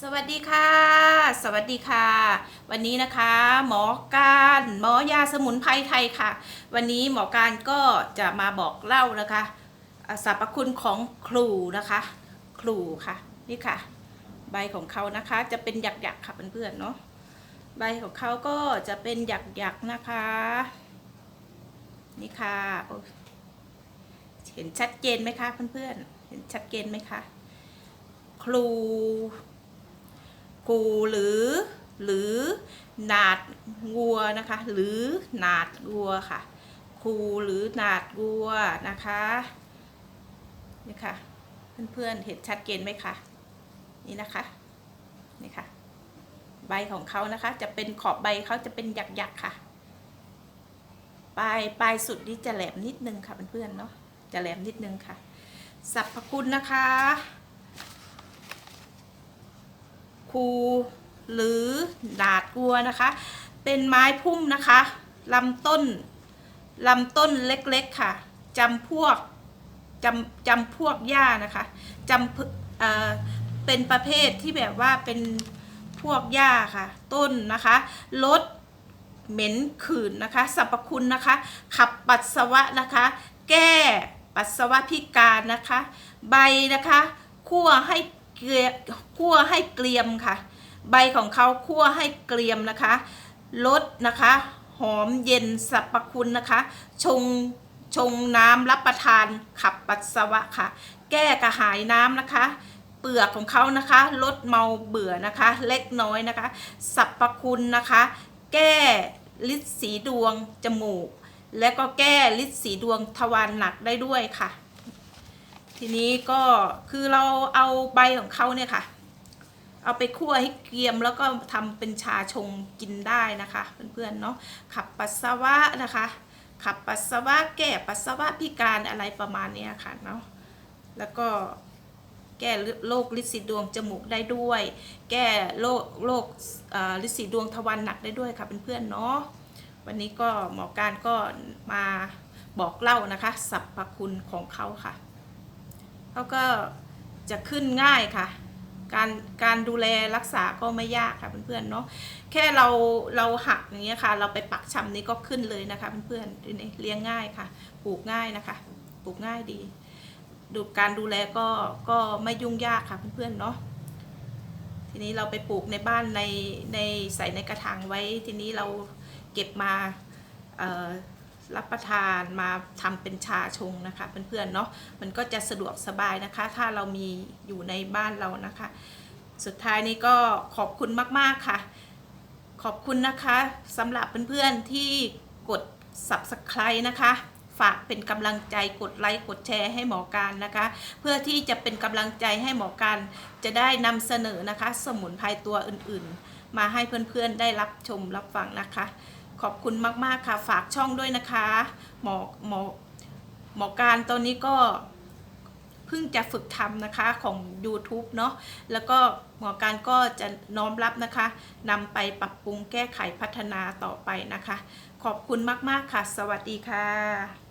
สวัสดีค่ะ สวัสดีค่ะ วันนี้นะคะ หมอการหมอยาสมุนไพรไทยค่ะ วันนี้หมอการก็จะมาบอกเล่านะคะสรรพคุณของครูนะคะ ครูค่ะนี่ค่ะ ใบของเขานะคะจะเป็นหยักๆค่ะเพื่อนๆเนาะใบของเขาก็จะเป็นหยักๆนะคะ นี่ค่ะเห็นชัดเจนไหมคะเพื่อนๆเห็นชัดเจนไหมคะครู กูหรือ หรือหนาดวัวนะคะ หรือหนาดวัวค่ะคูหรือหนาดวัวนะคะนี่ค่ะเพื่อนๆเห็นชัดเจนไหมคะนี่นะคะนี่ค่ะ ใบของเขานะคะ จะเป็นขอบใบเขาจะเป็นหยักๆค่ะปลายปลายสุดนี่จะแหลมนิดนึงค่ะเพื่อนๆเนาะจะแหลมนิดนึงค่ะสรรพคุณนะคะ คูหรือดาดกัวนะคะ เป็นไม้พุ่มนะคะลำต้นลำต้นเล็กๆค่ะจำพวกจำจำพวกหญ้านะคะจำเอ่อเป็นประเภทที่แบบว่าเป็นพวกหญ้าค่ะ ต้นนะคะลดเหม็นขื่นนะคะสรรพคุณนะคะ ขับปัสสาวะนะคะ แก้ปัสสาวะพิการนะคะ ใบนะคะคั่วให้ เกลียคั่วให้เกลียมค่ะ ใบของเขาคั่วให้เกลียมนะคะลดนะคะ หอมเย็นสรรพคุณนะคะ ชงชงน้ำรับประทานขับปัสสาวะค่ะ แก้กระหายน้ำนะคะ เปลือกของเขานะคะลดเมาเบื่อนะคะ เล็กน้อยนะคะสรรพคุณนะคะ แก้ลิดสีดวงจมูก และก็แก้ลิดสีดวงทวารหนักได้ด้วยค่ะ ทีนี้ก็คือเราเอาใบของเขาเนี่ยค่ะ เอาไปคั่วให้เกรียมแล้วก็ทำเป็นชาชงกินได้นะคะ เพื่อนๆเนาะขับปัสสาวะนะคะ ขับปัสสาวะแก้ปัสสาวะพิการอะไรประมาณนี้ค่ะเนาะแล้วก็แก้โรคลิสีดวงจมูกได้ด้วย แก้โรคโรคลิสีดวงทวารหนักได้ด้วยค่ะเพื่อนๆเนาะวันนี้ก็หมอการก็มาบอกเล่านะคะสรรพคุณของเขาค่ะ เขาก็จะขึ้นง่ายค่ะ การการดูแลรักษาก็ไม่ยากค่ะเพื่อนๆเนาะแค่เราเราหักอย่างเงี้ยค่ะ เราไปปักชำนี้ก็ขึ้นเลยนะคะเพื่อนๆนี่เลี้ยงง่ายค่ะ ปลูกง่ายนะคะปลูกง่ายดี ดูการดูแลก็ก็ไม่ยุ่งยากค่ะเพื่อนๆเนาะทีนี้เราไปปลูกในบ้านในในใส่ในกระถางไว้ ทีนี้เราเก็บมาเอ่อ รับประทานมาทำเป็นชาชงนะคะเพื่อนๆเนาะมันก็จะสะดวกสบายนะคะ ถ้าเรามีอยู่ในบ้านเรานะคะ สุดท้ายนี้ก็ขอบคุณมากๆค่ะ ขอบคุณนะคะสำหรับเพื่อนๆที่กด subscribe นะคะฝากเป็นกำลังใจกดไลค์กดแชร์ให้หมอการนะคะ เพื่อที่จะเป็นกำลังใจให้หมอการจะได้นำเสนอนะคะ สมุนไพรตัวอื่นๆ มาให้เพื่อนๆได้รับชมรับฟังนะคะ ขอบคุณมาก ๆ ค่ะฝากช่องด้วยนะคะหมอหมอหมอการตอนนี้ก็เพิ่งจะฝึกทำนะคะของ YouTube เนาะแล้วก็หมอการก็จะน้อมรับนะคะนำไปปรับปรุงแก้ไขพัฒนาต่อไปนะคะ ขอบคุณมาก ๆ ค่ะ สวัสดีค่ะ